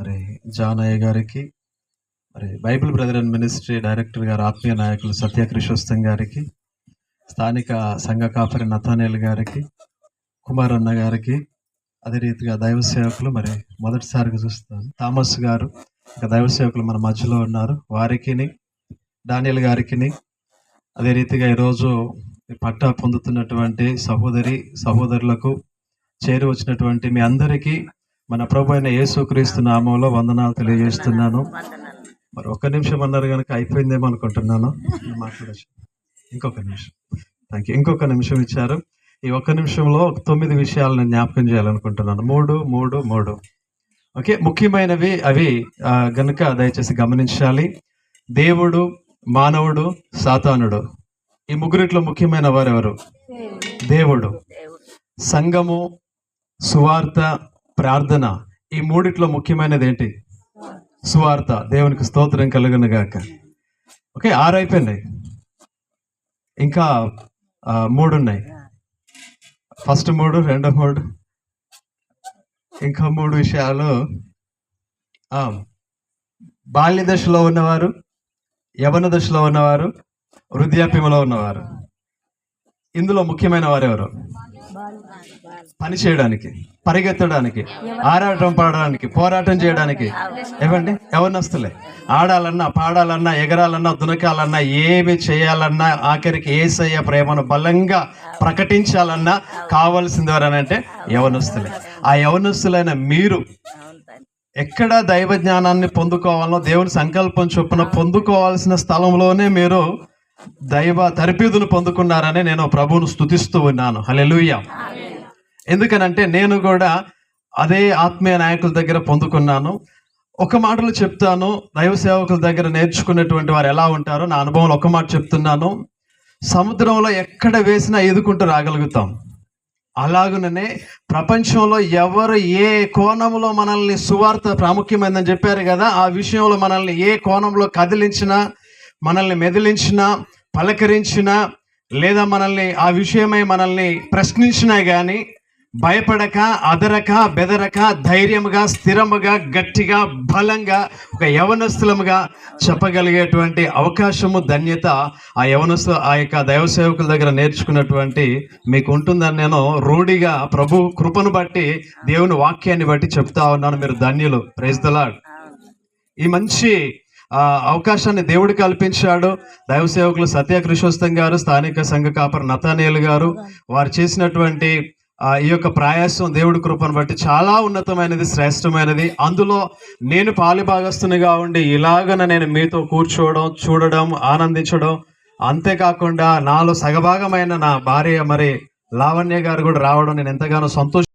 మరి జానయ్య గారికి మరి Bible brother and ministry director గారు ఆత్మీయ నాయకులు సత్య కృషోస్తం గారికి స్థానిక సంఘ కాపరి నతానేల్ గారికి కుమార్ అన్న గారికి అదే రీతిగా దైవ సేవకులు మరి మొదటిసారిగా చూస్తాను థామస్ గారు ఇంకా దైవ సేవకులు మన మధ్యలో ఉన్నారు. వారికిని డానియల్ గారికిని అదే రీతిగా ఈరోజు పట్టా పొందుతున్నటువంటి సహోదరి సహోదరులకు చేరి వచ్చినటువంటి మీ అందరికీ మన ప్రభు అయిన యేసుక్రీస్తు నామంలో వందనాలు తెలియజేస్తున్నాను. మరి ఒక్క నిమిషం అన్నారు కనుక అయిపోయిందేమో అనుకుంటున్నాను. మాట్లాడచ్చు ఇంకొక నిమిషం. థ్యాంక్ యూ ఇంకొక నిమిషం ఇచ్చారు. ఈ ఒక్క నిమిషంలో ఒక తొమ్మిది విషయాలు నేను జ్ఞాపకం చేయాలనుకుంటున్నాను. మూడు మూడు మూడు. ఓకే ముఖ్యమైనవి అవి గనుక దయచేసి గమనించాలి. దేవుడు మానవుడు సాతానుడు. ఈ ముగ్గురిట్లో ముఖ్యమైన వారు ఎవరు దేవుడు. సంఘము సువార్త ప్రార్థన ఈ మూడిట్లో ముఖ్యమైనది ఏంటి? సువార్త. దేవునికి స్తోత్రం కలుగును గాక. ఓకే ఆరు అయిపోయినాయి ఇంకా మూడు ఉన్నాయి ఫస్ట్ మూడు రెండో మూడు. ఇంకా మూడు విషయాలు. బాల్య దశలో ఉన్నవారు యవన దశలో ఉన్నవారు వృద్ధాప్యంలో ఉన్నవారు. ఇందులో ముఖ్యమైన వారు ఎవరు పని చేయడానికి పరిగెత్తడానికి ఆరాటం పాడడానికి పోరాటం చేయడానికి. ఏమండి? ఎవరినొస్తలే? ఆడాలన్నా పాడాలన్నా ఎగరాలన్నా దునకాలన్నా ఏమి చేయాలన్నా ఆఖరికి ఏసయ్య ప్రేమను బలంగా ప్రకటించాలన్నా కావాల్సింది ఎవరనంటే యవనస్తులే. ఆ యవనస్తులైన మీరు ఎక్కడ దైవ జ్ఞానాన్ని పొందుకోవాలనో దేవుని సంకల్పం చొప్పున పొందుకోవాల్సిన స్థలంలోనే మీరు దైవ తరపీదును పొందుకున్నారని నేను ప్రభువును స్తుతిస్తూ ఉన్నాను. హల్లెలూయా. ఎందుకనంటే నేను కూడా అదే ఆత్మీయ నాయకుల దగ్గర పొందుకున్నాను. ఒక మాటలు చెప్తాను. దైవ సేవకుల దగ్గర నేర్చుకున్నటువంటి వారు ఎలా ఉంటారో నా అనుభవంలో ఒక మాట చెప్తున్నాను. సముద్రంలో ఎక్కడ వేసినా ఎదుకుంటూ రాగలుగుతాం. అలాగుననే ప్రపంచంలో ఎవరు ఏ కోణంలో మనల్ని సువార్త ప్రాముఖ్యమైందని చెప్పారు కదా ఆ విషయంలో మనల్ని ఏ కోణంలో కదిలించినా మనల్ని మెదిలించినా పలకరించినా లేదా మనల్ని ఆ విషయమై మనల్ని ప్రశ్నించినా కానీ భయపడక అదరక బెదరక ధైర్యముగా స్థిరముగా గట్టిగా బలంగా ఒక యవనస్తులముగా చెప్పగలిగేటువంటి అవకాశము ధన్యత ఆ యవనస్తు ఆ యొక్క దైవ సేవకుల దగ్గర నేర్చుకున్నటువంటి మీకు ఉంటుందని నేను రూఢిగా ప్రభు కృపను బట్టి దేవుని వాక్యాన్ని బట్టి చెప్తా ఉన్నాను. మీరు ధన్యులు. ప్రైజ్ ద లార్డ్ ఈ మంచి అవకాశాన్ని దేవుడు కల్పించాడు. దైవ సేవకులు సత్య కృషోస్తం గారు స్థానిక సంఘ కాపర్ నతానేలు గారు వారు చేసినటువంటి ఈ యొక్క ప్రయాసం దేవుడి కృపను బట్టి చాలా ఉన్నతమైనది శ్రేష్టమైనది. అందులో నేను పాలిభాగస్తునిగా ఉండి ఇలాగన నేను మీతో కూర్చోవడం చూడడం ఆనందించడం అంతేకాకుండా నాలో సగభాగమైన నా భార్య మరి లావణ్య గారు కూడా రావడం నేను ఎంతగానో సంతోషం